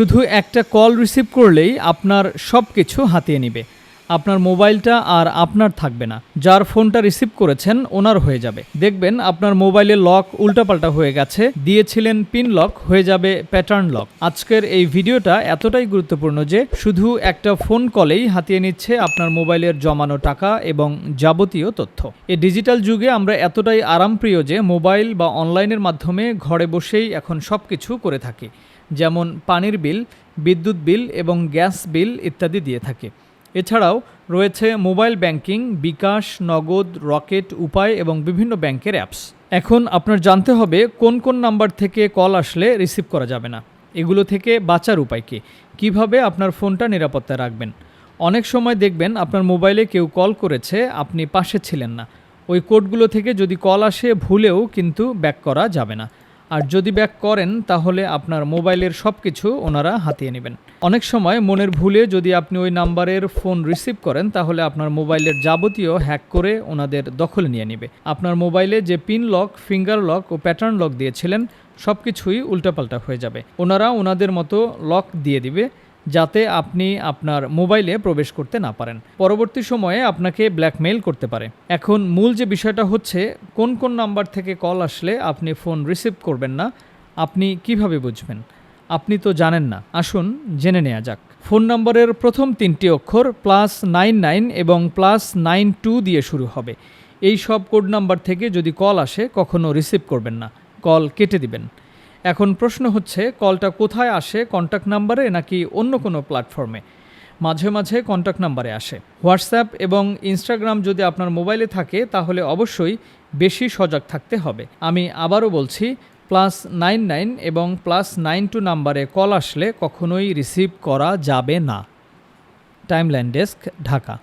শুধু একটা call receive করলেই আপনার সব কিছু হাতিয়ে নিবে। আপনার মোবাইলটা আর আপনার থাকবে না। যার ফোনটা রিসিভ করেছেন, ওনার হয়ে যাবে। দেখবেন আপনার মোবাইলে লক উল্টাপাল্টা হয়ে গেছে। দিয়েছিলেন পিন লক হয়ে যাবে প্যাটার্ন লক আজকের এই ভিডিওটা এতটাই গুরুত্বপূর্ণ যে শুধু একটা ফোন কলেই হাতিয়ে নিচ্ছে আপনার মোবাইলের জমানো টাকা এবং যাবতীয় তথ্য। এই ডিজিটাল যুগে আমরা এতটাই আরামপ্রিয় যে মোবাইল বা অনলাইনের মাধ্যমে ঘরে বসেই এখন সব কিছু করে থাকি। যেমন পানির বিল, বিদ্যুৎ বিল এবং গ্যাস বিল ইত্যাদি দিয়ে থাকে। এছাড়াও রয়েছে মোবাইল ব্যাংকিং, বিকাশ, নগদ, রকেট, উপায় এবং বিভিন্ন ব্যাংকের অ্যাপস। এখন আপনার জানতে হবে কোন কোন নাম্বার থেকে কল আসলে রিসিভ করা যাবে না। এগুলো থেকে বাঁচার উপায় কী? কীভাবে আপনার ফোনটা নিরাপত্তায় রাখবেন? অনেক সময় দেখবেন আপনার মোবাইলে কেউ কল করেছে, আপনি পাশে ছিলেন না। ওই কোডগুলো থেকে যদি কল আসে, ভুলেও কিন্তু ব্যাক করা যাবে না। আর যদি ব্যাক করেন, তাহলে আপনার মোবাইলের সব কিছু ওনারা হাতিয়ে নেবেন। অনেক সময় মনের ভুলে যদি আপনি ওই নাম্বারের ফোন রিসিভ করেন, তাহলে আপনার মোবাইলের যাবতীয় হ্যাক করে ওনাদের দখল নিয়ে নেবে। আপনার মোবাইলে যে পিন লক, ফিঙ্গার লক ও প্যাটার্ন লক দিয়েছিলেন সব কিছুই উল্টাপাল্টা হয়ে যাবে। ওনারা ওনাদের মতো লক দিয়ে দিবে যাতে আপনি আপনার মোবাইলে প্রবেশ করতে না পারেন। পরবর্তী সময়ে আপনাকে ব্ল্যাকমেইল করতে পারে। এখন মূল যে বিষয়টা হচ্ছে, কোন কোন নাম্বার থেকে কল আসলে আপনি ফোন রিসিভ করবেন না, আপনি কীভাবে বুঝবেন? আপনি তো জানেন না। আসুন জেনে নেওয়া যাক। ফোন নম্বরের প্রথম তিনটি অক্ষর প্লাস নাইন নাইন এবং প্লাস নাইন টু দিয়ে শুরু হবে। এই সব কোড নাম্বার থেকে যদি কল আসে, কখনো রিসিভ করবেন না। কল কেটে দিবেন। এখন প্রশ্ন হচ্ছে, কলটা কোথায় আসে কন্ট্যাক্ট নাম্বারে নাকি অন্য কোনো প্ল্যাটফর্মে মাঝে মাঝে কন্ট্যাক্ট নাম্বারে আসে। হোয়াটসঅ্যাপ এবং ইনস্টাগ্রাম যদি আপনার মোবাইলে থাকে, তাহলে অবশ্যই বেশি সজাগ থাকতে হবে। আমি আবারও বলছি প্লাস নাইন নাইন এবং প্লাস নাইন টু নাম্বারে কল আসলে কখনোই রিসিভ করা যাবে না। Timeline desk Dhaka